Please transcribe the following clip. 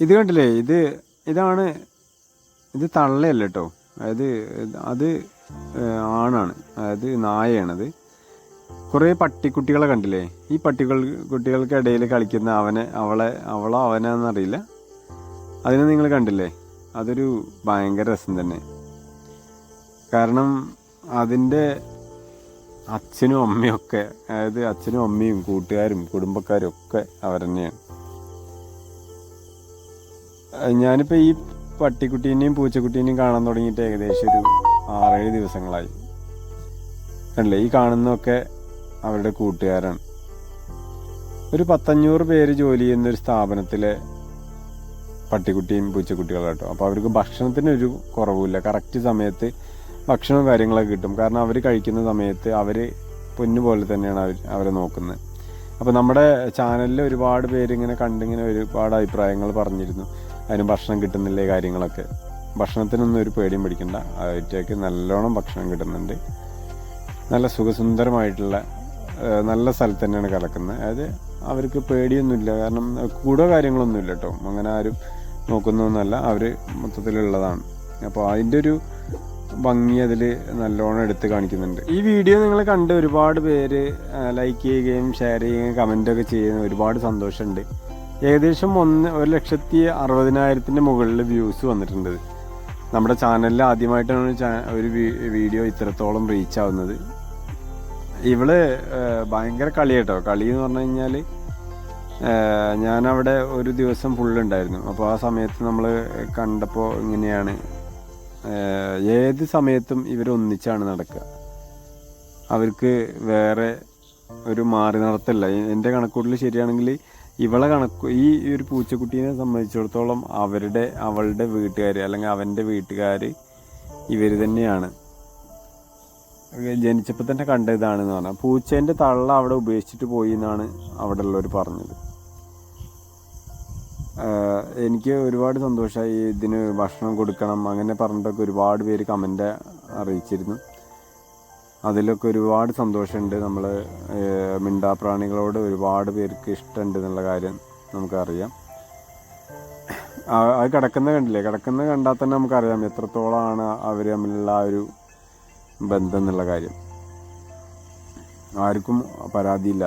ഇത് കണ്ടില്ലേ? ഇത് ഇതാണ് ഇത് തള്ളയല്ല കേട്ടോ അതായത് അത് ആണാണ്. അതായത് നായയാണത്. കുറേ പട്ടിക്കുട്ടികളെ കണ്ടില്ലേ? ഈ പട്ടികൾ കുട്ടികൾക്കിടയിൽ കളിക്കുന്ന അവനെ അവളെ അവളോ അവനാന്നറിയില്ല അതിനെ നിങ്ങൾ കണ്ടില്ലേ? അതൊരു ഭയങ്കര രസം തന്നെ. കാരണം അതിന്റെ അച്ഛനും അമ്മയും ഒക്കെ അതായത് അച്ഛനും അമ്മയും കൂട്ടുകാരും കുടുംബക്കാരും ഒക്കെ അവർ തന്നെയാണ് ഞാനിപ്പോൾ ഈ പട്ടിക്കുട്ടീനെയും പൂച്ചക്കുട്ടീനെയും കാണാൻ തുടങ്ങിയിട്ട് ഏകദേശം ഒരു ആറേഴ് ദിവസങ്ങളായി. അല്ലേ ഈ കാണുന്നതൊക്കെ അവരുടെ കൂട്ടുകാരാണ്. ഒരു പത്തഞ്ഞൂറ് പേര് ജോലി ചെയ്യുന്ന ഒരു സ്ഥാപനത്തിലെ പട്ടിക്കുട്ടിയും പൂച്ചക്കുട്ടികളും കേട്ടോ. അപ്പോൾ അവർക്ക് ഭക്ഷണത്തിന് ഒരു കുറവുമില്ല. കറക്റ്റ് സമയത്ത് ഭക്ഷണവും കാര്യങ്ങളൊക്കെ കിട്ടും. കാരണം അവർ കഴിക്കുന്ന സമയത്ത് അവർ പൊന്നു പോലെ തന്നെയാണ് അവർ അവരെ നോക്കുന്നത്. അപ്പോൾ നമ്മുടെ ചാനലിൽ ഒരുപാട് പേര് ഇങ്ങനെ കണ്ടിങ്ങനെ ഒരുപാട് അഭിപ്രായങ്ങൾ പറഞ്ഞിരുന്നു. അതിന് ഭക്ഷണം കിട്ടുന്നില്ലേ കാര്യങ്ങളൊക്കെ. ഭക്ഷണത്തിനൊന്നും ഒരു പേടിയും പിടിക്കണ്ട. അവറ്റേക്ക് നല്ലോണം ഭക്ഷണം കിട്ടുന്നുണ്ട്. നല്ല സുഖസുന്ദരമായിട്ടുള്ള നല്ല സ്ഥലത്ത് തന്നെയാണ് കിടക്കുന്നത് അതായത് അവർക്ക് പേടിയൊന്നുമില്ല. കാരണം കൂടോ കാര്യങ്ങളൊന്നുമില്ല കേട്ടോ. അങ്ങനെ ആരും നോക്കുന്നൊന്നുമല്ല അവർ മൊത്തത്തിലുള്ളതാണ്. അപ്പോൾ അതിന്റെ ഒരു ഭംഗി അതിൽ നല്ലോണം എടുത്ത് കാണിക്കുന്നുണ്ട്. ഈ വീഡിയോ നിങ്ങൾ കണ്ട് ഒരുപാട് പേര് ലൈക്ക് ചെയ്യുകയും ഷെയർ ചെയ്യുകയും കമന്റൊക്കെ ചെയ്യുന്ന ഒരുപാട് സന്തോഷമുണ്ട്. ഏകദേശം ഒന്ന് ഒരു ലക്ഷത്തി അറുപതിനായിരത്തിന്റെ മുകളിൽ വ്യൂസ് വന്നിട്ടുണ്ട്. നമ്മുടെ ചാനലിൽ ആദ്യമായിട്ടാണ് ഒരു വീഡിയോ ഇത്രത്തോളം റീച്ച് ആവുന്നത്. ഇവൾ ഭയങ്കര കളി കേട്ടോ കളി എന്ന് പറഞ്ഞു കഴിഞ്ഞാൽ ഞാനവിടെ ഒരു ദിവസം ഫുള്ളുണ്ടായിരുന്നു അപ്പോൾ ആ സമയത്ത് നമ്മൾ കണ്ടപ്പോൾ ഇങ്ങനെയാണ്. ഏത് സമയത്തും ഇവർ ഒന്നിച്ചാണ് നടക്കുക. അവർക്ക് വേറെ ഒരു മാറി നടത്തല്ല. എന്റെ കണക്കൂട്ടിൽ ശരിയാണെങ്കിൽ ഇവളെ കണക്ക് ഈ ഒരു പൂച്ചക്കുട്ടീനെ സംബന്ധിച്ചിടത്തോളം അവരുടെ അവളുടെ വീട്ടുകാർ അല്ലെങ്കിൽ അവന്റെ വീട്ടുകാർ ഇവർ തന്നെയാണ്. ജനിച്ചപ്പോൾ തന്നെ കണ്ട ഇതാണെന്ന് പറഞ്ഞാൽ പൂച്ചേന്റെ തള്ള അവിടെ ഉപേക്ഷിച്ചിട്ട് പോയി എന്നാണ് അവിടെ ഉള്ളവർ പറഞ്ഞത് എനിക്ക് ഒരുപാട് സന്തോഷമായി ഇതിന് ഭക്ഷണം കൊടുക്കണം അങ്ങനെ പറഞ്ഞിട്ടൊക്കെ ഒരുപാട് പേര് കമന്റ് അറിയിച്ചിരുന്നു. അതിലൊക്കെ ഒരുപാട് സന്തോഷമുണ്ട്. നമ്മൾ മിണ്ടാപ്രാണികളോട് ഒരുപാട് പേർക്ക് ഇഷ്ടമുണ്ട് എന്നുള്ള കാര്യം നമുക്കറിയാം. അത് കിടക്കുന്ന കണ്ടില്ലേ? കിടക്കുന്ന കണ്ടാൽ തന്നെ നമുക്കറിയാം എത്രത്തോളമാണ് അവർ തമ്മിലുള്ള ആ ഒരു ബന്ധം എന്നുള്ള കാര്യം. ആർക്കും പരാതിയില്ല